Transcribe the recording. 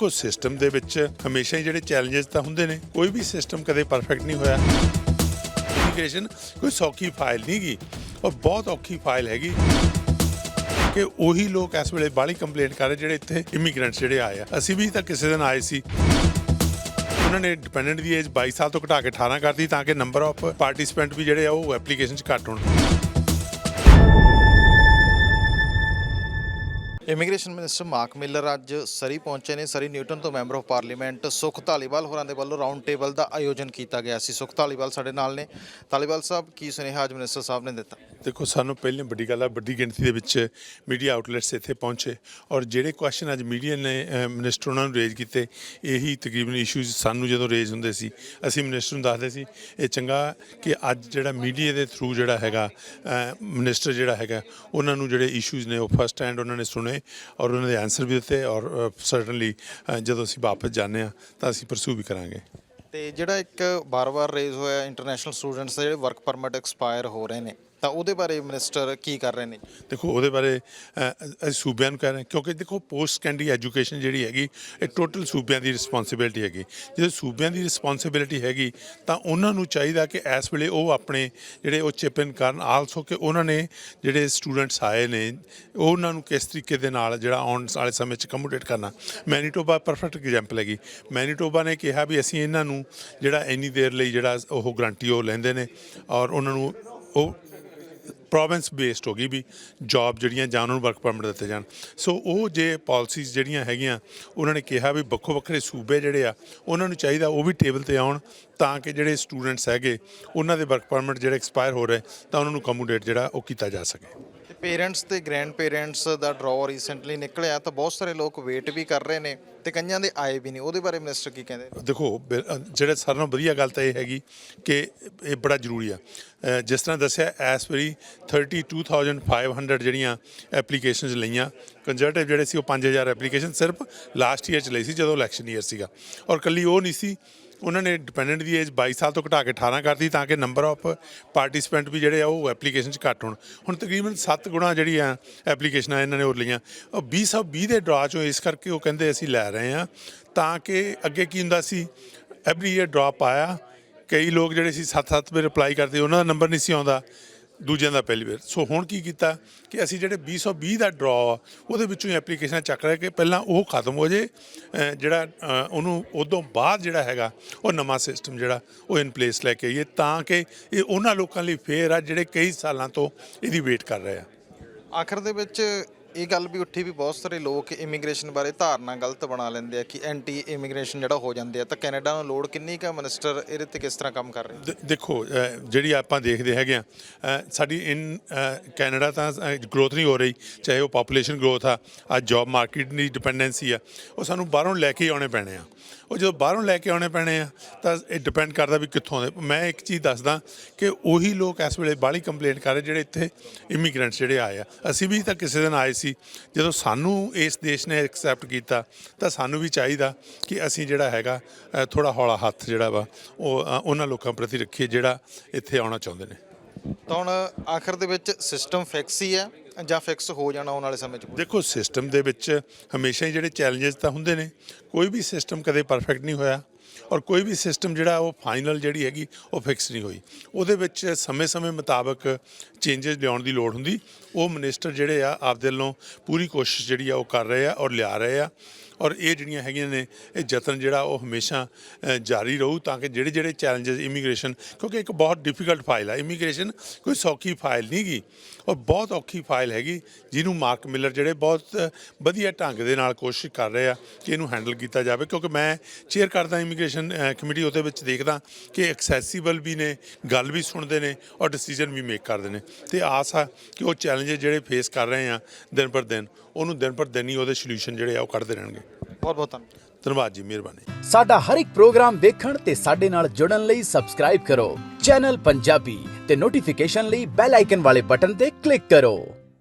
ਕੋ ਸਿਸਟਮ ਦੇ ਵਿੱਚ ਹਮੇਸ਼ਾ ਹੀ ਜਿਹੜੇ ਚੈਲੰਜਸ ਤਾਂ ਹੁੰਦੇ ਨੇ, ਕੋਈ ਵੀ ਸਿਸਟਮ ਕਦੇ ਪਰਫੈਕਟ ਨਹੀਂ ਹੋਇਆ। ਇਮੀਗ੍ਰੇਸ਼ਨ ਕੋਈ ਸੌਖੀ ਫਾਈਲ ਨਹੀਂ ਗੀ, ਔਰ ਬਹੁਤ ਔਖੀ ਫਾਈਲ ਹੈਗੀ ਕਿ ਉਹੀ ਲੋਕ ਇਸ ਵੇਲੇ ਬਾਹਲੀ ਕੰਪਲੇਂਟ ਕਰ ਰਹੇ ਜਿਹੜੇ ਇੱਥੇ ਇਮੀਗ੍ਰੈਂਟਸ ਜਿਹੜੇ ਆਏ ਆ। ਅਸੀਂ ਵੀ ਤਾਂ ਕਿਸੇ ਦਿਨ ਆਏ ਸੀ। ਉਹਨਾਂ ਨੇ ਡਿਪੈਂਡੈਂਟ ਦੀ ਏਜ 22 ਸਾਲ ਤੋਂ ਘਟਾ ਕੇ 18 ਕਰਤੀ ਤਾਂ ਕਿ ਨੰਬਰ ਆਫ ਪਾਰਟਿਸਿਪੈਂਟ ਵੀ ਜਿਹੜੇ ਆ ਉਹ ਐਪਲੀਕੇਸ਼ਨ 'ਚ ਘੱਟ ਹੋਣ। ਇਮੀਗ੍ਰੇਸ਼ਨ ਮਿਨਿਸਟਰ ਮਾਰਕ ਮਿਲਰ ਅੱਜ ਸਰੀ ਪਹੁੰਚੇ ਨੇ। ਸਰੀ ਨਿਊਟਨ ਤੋਂ member of parliament Sukh Dhaliwal ਹੋਰਾਂ ਦੇ ਵੱਲੋਂ ਰਾਉਂਡ ਟੇਬਲ ਦਾ ਆਯੋਜਨ ਕੀਤਾ ਗਿਆ ਸੀ। ਸੁਖ ਧਾਲੀਵਾਲ ਸਾਡੇ ਨਾਲ ਨੇ। ਧਾਲੀਵਾਲ ਸਾਹਿਬ ਕੀ ਸੁਨੇਹਾ ਅੱਜ ਮਿਨਿਸਟਰ ਸਾਹਿਬ ਨੇ ਦਿੱਤਾ? ਦੇਖੋ ਸਾਨੂੰ ਪਹਿਲਾਂ ਵੱਡੀ ਗੱਲ ਆ ਵੱਡੀ ਗਿਣਤੀ ਦੇ ਵਿੱਚ ਮੀਡੀਆ ਆਊਟਲੈਟਸ ਇੱਥੇ ਪਹੁੰਚੇ ਔਰ ਜਿਹੜੇ ਕੁਐਸਚਨ ਅੱਜ ਮੀਡੀਆ ਨੇ ਅਹ, ਮਿਨਿਸਟਰ ਉਹਨਾਂ ਨੂੰ ਰੇਜ਼ ਕੀਤੇ ਇਹੀ ਤਕਰੀਬਨ ਇਸ਼ੂਜ਼ ਸਾਨੂੰ ਜਦੋਂ ਰੇਜ਼ ਹੁੰਦੇ ਸੀ ਅਸੀਂ ਮਿਨਿਸਟਰ ਨੂੰ ਦੱਸਦੇ ਸੀ ਇਹ ਚੰਗਾ ਕਿ ਅੱਜ ਜਿਹੜਾ ਮੀਡੀਆ ਦੇ ਥਰੂ ਜਿਹੜਾ ਹੈਗਾ ਅਹ, ਮਿਨਿਸਟਰ ਜਿਹੜਾ ਹੈਗਾ ਉਹਨਾਂ ਨੂੰ ਜਿਹੜੇ ਇਸ਼ੂਜ਼ ਨੇ ਉਹ ਫਸਟ ਹੈਂਡ ਉਹਨਾਂ ਨੇ ਸੁਣੇ ਔਰ ਉਹਨਾਂ ਦੇ ਆਨਸਰ ਵੀ ਦਿੱਤੇ ਔਰ ਸਰਟਨਲੀ ਜਦੋਂ ਅਸੀਂ ਵਾਪਸ ਜਾਂਦੇ ਆ ਤਾਂ ਅਸੀਂ ਪਰਸੂ ਵੀ ਕਰਾਂਗੇ। ਤੇ ਜਿਹੜਾ ਇੱਕ ਬਾਰ-ਬਾਰ ਰੇਜ਼ ਹੋਇਆ ਇੰਟਰਨੈਸ਼ਨਲ ਸਟੂਡੈਂਟਸ ਦੇ ਜਿਹੜੇ ਵਰਕ ਪਰਮਿਟ ਐਕਸਪਾਇਰ ਹੋ ਰਹੇ ਨੇ ਤਾਂ ਉਹਦੇ ਬਾਰੇ ਮਿਨਿਸਟਰ ਕੀ ਕਰ ਰਹੇ ਨੇ? ਦੇਖੋ ਉਹਦੇ ਬਾਰੇ ਅ, ਅਸੀਂ ਸੂਬਿਆਂ ਨੂੰ ਕਹਿ ਰਹੇ ਹਾਂ ਕਿਉਂਕਿ ਦੇਖੋ ਪੋਸਟ ਸੈਕੰਡਰੀ ਐਜੂਕੇਸ਼ਨ ਜਿਹੜੀ ਹੈਗੀ ਇਹ ਟੋਟਲ ਸੂਬਿਆਂ ਦੀ ਰਿਸਪੌਂਸਿਬਿਲਟੀ ਹੈਗੀ। ਜਦੋਂ ਸੂਬਿਆਂ ਦੀ ਰਿਸਪੌਂਸਿਬਿਲਟੀ ਹੈਗੀ ਤਾਂ ਉਹਨਾਂ ਨੂੰ ਚਾਹੀਦਾ ਕਿ ਇਸ ਵੇਲੇ ਉਹ ਆਪਣੇ ਜਿਹੜੇ ਉਹ ਚਿਪ ਕਰਨ ਆਲਸੋ ਕਿ ਉਹਨਾਂ ਨੇ ਜਿਹੜੇ ਸਟੂਡੈਂਟਸ ਆਏ ਨੇ ਉਹਨਾਂ ਨੂੰ ਕਿਸ ਤਰੀਕੇ ਦੇ ਨਾਲ ਜਿਹੜਾ ਆਉਣ ਵਾਲੇ ਸਮੇਂ 'ਚ ਕਮੋਡੇਟ ਕਰਨਾ। ਮੈਨੀਟੋਬਾ ਪਰਫੈਕਟ ਐਗਜ਼ਾਮਪਲ ਹੈਗੀ। ਮੈਨੀਟੋਬਾ ਨੇ ਕਿਹਾ ਵੀ ਅਸੀਂ ਇਹਨਾਂ ਨੂੰ ਜਿਹੜਾ ਇੰਨੀ ਦੇਰ ਲਈ ਜਿਹੜਾ ਉਹ ਗਰੰਟੀ ਉਹ ਲੈਂਦੇ ਨੇ ਔਰ ਉਹਨਾਂ ਨੂੰ ਉਹ ਪ੍ਰੋਵਿੰਸ ਬੇਸਡ ਹੋ ਗਈ ਵੀ ਜੌਬ ਜਿਹੜੀਆਂ ਜਾਂ ਉਹਨਾਂ ਨੂੰ ਵਰਕ ਪਰਮਿਟ ਦਿੱਤੇ ਜਾਣ। ਸੋ ਉਹ ਜੇ ਪਾਲਿਸੀਜ਼ ਜਿਹੜੀਆਂ ਹੈਗੀਆਂ, ਉਹਨਾਂ ਨੇ ਕਿਹਾ ਵੀ ਵੱਖੋ ਵੱਖਰੇ ਸੂਬੇ ਜਿਹੜੇ ਆ, ਉਹਨਾਂ ਨੂੰ ਚਾਹੀਦਾ ਉਹ ਵੀ ਟੇਬਲ ਤੇ ਆਉਣ ਤਾਂ ਕਿ ਜਿਹੜੇ ਸਟੂਡੈਂਟਸ ਹੈਗੇ, ਉਹਨਾਂ ਦੇ ਵਰਕ ਪਰਮਿਟ ਜਿਹੜੇ ਐਕਸਪਾਇਰ ਹੋ ਰਹੇ, ਤਾਂ ਉਹਨਾਂ ਨੂੰ ਕਮੋਡੇਟ ਜਿਹੜਾ ਉਹ ਕੀਤਾ ਜਾ ਸਕੇ। ਪੇਰੈਂਟਸ ਤੇ ਗ੍ਰੈਂਡ ਪੇਰੈਂਟਸ ਦਾ ਡਰਾਅ ਰੀਸੈਂਟਲੀ ਨਿਕਲਿਆ ਤਾਂ ਬਹੁਤ ਸਾਰੇ ਲੋਕ ਵੇਟ ਵੀ ਕਰ ਰਹੇ ਨੇ ਤੇ ਕਈਆਂ ਦੇ ਆਏ ਵੀ ਨਹੀਂ। ਉਹਦੇ ਬਾਰੇ ਮਿਨਿਸਟਰ ਕੀ ਕਹਿੰਦੇ ਨੇ? ਦੇਖੋ ਜਿਹੜੇ ਸਾਰਿਆਂ ਨਾਲੋਂ ਵਧੀਆ ਗੱਲ ਤਾਂ ਇਹ ਹੈਗੀ ਕਿ ਇਹ ਬੜਾ ਜ਼ਰੂਰੀ ਆ। ਜਿਸ ਤਰ੍ਹਾਂ ਦੱਸਿਆ ਐਸ ਵਰੀ 32500 ਜਿਹੜੀਆਂ ਐਪਲੀਕੇਸ਼ਨਸ ਲਈਆਂ ਕੰਜਰਟਿਵ ਜਿਹੜੇ ਸੀ ਉਹ 5000 ਐਪਲੀਕੇਸ਼ਨ ਸਿਰਫ ਲਾਸਟ ਈਅਰ ਚ ਲਈ ਸੀ, ਜਦੋਂ ਇਲੈਕਸ਼ਨ ਈਅਰ ਸੀਗਾ। ਔਰ ਕੱਲੀ ਉਹ ਨਹੀਂ ਸੀ ਉਹਨਾਂ ਨੇ ਡਿਪੈਂਡੈਂਟ ਦੀ ਏਜ 22 ਸਾਲ ਤੋਂ ਘਟਾ ਕੇ 18 ਕਰਤੀ ਤਾਂ ਕਿ ਨੰਬਰ ਆਫ ਪਾਰਟਿਸਿਪੈਂਟ ਵੀ ਜਿਹੜੇ ਆ ਉਹ ਐਪਲੀਕੇਸ਼ਨ 'ਚ ਘੱਟ ਹੋਣ। ਹੁਣ ਤਕਰੀਬਨ 7 ਗੁਣਾ ਜਿਹੜੀਆਂ ਐਪਲੀਕੇਸ਼ਨਾਂ ਇਹਨਾਂ ਨੇ ਹੋਰ ਲਈਆਂ। ਉਹ 2020 ਦੇ ਡਰਾ ਚੋਂ ਇਸ ਕਰਕੇ ਉਹ ਕਹਿੰਦੇ ਅਸੀਂ ਲੈ ਰਹੇ ਆ ਤਾਂ ਕਿ ਅੱਗੇ ਕੀ ਹੁੰਦਾ ਸੀ ਐਵਰੀ ਈਅਰ ਡ੍ਰੌਪ ਆਇਆ। ਕਈ ਲੋਕ ਜਿਹੜੇ ਸੀ 7-7 ਵਾਰ ਅਪਲਾਈ ਕਰਦੇ, ਉਹਨਾਂ ਦਾ ਨੰਬਰ ਨਹੀਂ ਸੀ ਆਉਂਦਾ। ਦੂਜਿਆਂ ਦਾ ਪਹਿਲੀ ਵਾਰ। ਸੋ ਹੁਣ ਕੀ ਕੀਤਾ ਕਿ ਅਸੀਂ ਜਿਹੜੇ 220 ਦਾ ਡਰਾ ਉਹਦੇ ਵਿੱਚੋਂ ਐਪਲੀਕੇਸ਼ਨ ਚੱਕ ਰਿਹਾ ਕਿ ਪਹਿਲਾਂ ਉਹ ਖਤਮ ਹੋ ਜੇ ਜਿਹੜਾ, ਅਹ ਉਹਨੂੰ ਉਦੋਂ ਬਾਅਦ ਜਿਹੜਾ ਹੈਗਾ, ਉਹ ਨਵਾਂ ਸਿਸਟਮ ਜਿਹੜਾ ਉਹ ਇਨ ਪਲੇਸ ਲੈ ਕੇ ਆਈਏ ਤਾਂ ਕਿ ਇਹ ਉਹਨਾਂ ਲੋਕਾਂ ਲਈ ਫੇਅਰ ਆ ਜਿਹੜੇ ਕਈ ਸਾਲਾਂ ਤੋਂ ਇਹਦੀ ਵੇਟ ਕਰ ਰਹੇ ਆ। ਆਖਰ ਦੇ ਵਿੱਚ ਇਹ ਗੱਲ ਵੀ ਉੱਠੀ ਵੀ ਬਹੁਤ ਸਾਰੇ ਲੋਕ ਇਮੀਗ੍ਰੇਸ਼ਨ ਬਾਰੇ ਧਾਰਨਾ ਗਲਤ ਬਣਾ ਲੈਂਦੇ ਆ ਕਿ ਐਂਟੀ ਇਮੀਗ੍ਰੇਸ਼ਨ ਜਿਹੜਾ ਹੋ ਜਾਂਦੇ ਆ, ਤਾਂ ਕੈਨੇਡਾ ਨੂੰ ਲੋੜ ਕਿੰਨੀ ਕੁ ਮਿਨਿਸਟਰ ਇਹਦੇ ਤੇ ਕਿਸ ਤਰ੍ਹਾਂ ਕੰਮ ਕਰ ਰਹੇ ਦੇਖੋ ਜਿਹੜੀ ਆਪਾਂ ਦੇਖਦੇ ਹੈਗੇ ਆ ਸਾਡੀ ਇਨ ਕੈਨੇਡਾ ਤਾਂ ਗਰੋਥ ਨਹੀਂ ਹੋ ਰਹੀ, ਚਾਹੇ ਉਹ ਪੋਪੂਲੇਸ਼ਨ ਗਰੋਥ ਆ ਅੱਜ ਜੌਬ ਮਾਰਕੀਟ ਦੀ ਡਿਪੈਂਡੈਂਸੀ ਆ, ਉਹ ਸਾਨੂੰ ਬਾਹਰੋਂ ਲੈ ਕੇ ਆਉਣੇ ਪੈਣੇ ਆ। ਉਹ ਜਦੋਂ ਬਾਹਰੋਂ ਲੈ ਕੇ ਆਉਣੇ ਪੈਣੇ ਆ, ਤਾਂ ਇਹ ਡਿਪੈਂਡ ਕਰਦਾ ਵੀ ਕਿੱਥੋਂ ਦੇ। ਮੈਂ ਇੱਕ ਚੀਜ਼ ਦੱਸਦਾ ਕਿ ਉਹੀ ਲੋਕ ਇਸ ਵੇਲੇ ਬਾਹਲੀ ਕੰਪਲੇਂਟ ਕਰ ਰਹੇ ਜਿਹੜੇ ਇੱਥੇ ਇਮੀਗ੍ਰੈਂਟਸ ਜਿਹੜੇ ਆਏ ਆ। ਅਸੀਂ ਵੀ ਤਾਂ ਕਿਸੇ ਦਿਨ ਆਏ ਸੀ। ਜਦੋਂ ਸਾਨੂੰ ਇਸ ਦੇਸ਼ ਨੇ ਐਕਸੈਪਟ ਕੀਤਾ, ਤਾਂ ਸਾਨੂੰ ਵੀ ਚਾਹੀਦਾ ਕਿ ਅਸੀਂ ਜਿਹੜਾ ਹੈਗਾ ਥੋੜਾ ਹੌਲਾ ਹੱਥ ਜਿਹੜਾ ਵਾ, ਉਹ ਉਹਨਾਂ ਲੋਕਾਂ ਪ੍ਰਤੀ ਰੱਖੀਏ ਜਿਹੜਾ ਇੱਥੇ ਆਉਣਾ ਚਾਹੁੰਦੇ ਨੇ। ਤਾਂ ਹੁਣ ਆਖਰ ਦੇ ਵਿੱਚ ਸਿਸਟਮ ਫਿਕਸ ਹੀ ਹੈ ਜਾਂ ਫਿਕਸ ਹੋ ਜਾਣਾ ਆਉਣ ਵਾਲੇ ਸਮੇਂ 'ਚ ਦੇਖੋ ਸਿਸਟਮ ਦੇ ਵਿੱਚ ਹਮੇਸ਼ਾ ਹੀ ਜਿਹੜੇ ਚੈਲੰਜਸ ਤਾਂ ਹੁੰਦੇ ਨੇ, ਕੋਈ ਵੀ ਸਿਸਟਮ ਕਦੇ ਪਰਫੈਕਟ ਨਹੀਂ ਹੋਇਆ ਔਰ ਕੋਈ ਵੀ ਸਿਸਟਮ ਜਿਹੜਾ ਉਹ ਫਾਈਨਲ ਜਿਹੜੀ ਹੈਗੀ, ਉਹ ਫਿਕਸ ਨਹੀਂ ਹੋਈ। ਉਹਦੇ ਵਿੱਚ ਸਮੇਂ-ਸਮੇਂ ਮੁਤਾਬਕ ਚੇਂਜਸ ਲਿਆਉਣ ਦੀ ਲੋੜ ਹੁੰਦੀ ਉਹ ਮਿਨਿਸਟਰ ਜਿਹੜੇ ਆ ਆਪਦੇ ਵੱਲੋਂ ਪੂਰੀ ਕੋਸ਼ਿਸ਼ ਜਿਹੜੀ ਆ ਉਹ ਕਰ ਰਹੇ ਆ ਔਰ ਲਿਆ ਰਹੇ ਆ। ਔਰ ਇਹ ਜਿਹੜੀਆਂ ਹੈਗੀਆਂ ਨੇ ਇਹ ਯਤਨ ਜਿਹੜਾ ਉਹ ਹਮੇਸ਼ਾ ਅ, ਜਾਰੀ ਰਹੂ ਤਾਂ ਕਿ ਜਿਹੜੇ ਜਿਹੜੇ ਚੈਲੰਜਸ ਇਮੀਗ੍ਰੇਸ਼ਨ ਕਿਉਂਕਿ ਇੱਕ ਬਹੁਤ ਡਿਫਿਕਲਟ ਫਾਈਲ ਆ। ਇਮੀਗ੍ਰੇਸ਼ਨ ਕੋਈ ਸੌਖੀ ਫਾਈਲ ਨਹੀਂ ਗੀ ਔਰ ਬਹੁਤ ਔਖੀ ਫਾਈਲ ਹੈਗੀ ਜਿਹਨੂੰ ਮਾਰਕ ਮਿਲਰ ਜਿਹੜੇ ਬਹੁਤ ਵਧੀਆ ਢੰਗ ਦੇ ਨਾਲ ਕੋਸ਼ਿਸ਼ ਕਰ ਰਹੇ ਆ ਕਿ ਇਹਨੂੰ ਹੈਂਡਲ ਕੀਤਾ ਜਾਵੇ। ਕਿਉਂਕਿ ਮੈਂ ਚੇਅਰ ਕਰਦਾ ਇਮੀਗ੍ਰੇਸ਼ਨ ਕਮੇਟੀ ਉਹਦੇ ਵਿੱਚ ਦੇਖਦਾ ਕਿ ਐਕਸੈਸੀਬਲ ਵੀ ਨੇ ਗੱਲ ਵੀ ਸੁਣਦੇ ਨੇ ਔਰ ਡਿਸੀਜਨ ਵੀ ਮੇਕ ਕਰਦੇ ਨੇ। ਤੇ ਆਸ ਆ ਕਿ ਉਹ ਚੈਲੰਜਸ ਜਿਹੜੇ ਫੇਸ ਕਰ ਰਹੇ ਆ ਦਿਨ ਪਰ ਦਿਨ ਉਹਨੂੰ ਦਿਨ ਪਰ ਦਿਨ ਹੀ ਉਹਦੇ ਸੋਲੂਸ਼ਨ ਜਿਹੜੇ ਆ ਉਹ ਕੱਢਦੇ ਰਹਿਣਗੇ। ਬਹੁਤ ਬਹੁਤ ਧੰਨਵਾਦ। ਧੰਨਵਾਦ ਜੀ ਮਿਹਰਬਾਨੀ। ਸਾਡਾ ਹਰ ਇੱਕ ਪ੍ਰੋਗਰਾਮ ਦੇਖਣ ਤੇ ਸਾਡੇ ਨਾਲ ਜੁੜਨ ਲਈ ਸਬਸਕ੍ਰਾਈਬ ਕਰੋ। ਚੈਨਲ ਪੰਜਾਬੀ ਤੇ ਨੋਟੀਫਿਕੇਸ਼ਨ ਲਈ ਬੈਲ ਆਈਕਨ ਵਾਲੇ ਬਟਨ ਤੇ ਕਲਿੱਕ ਕਰੋ।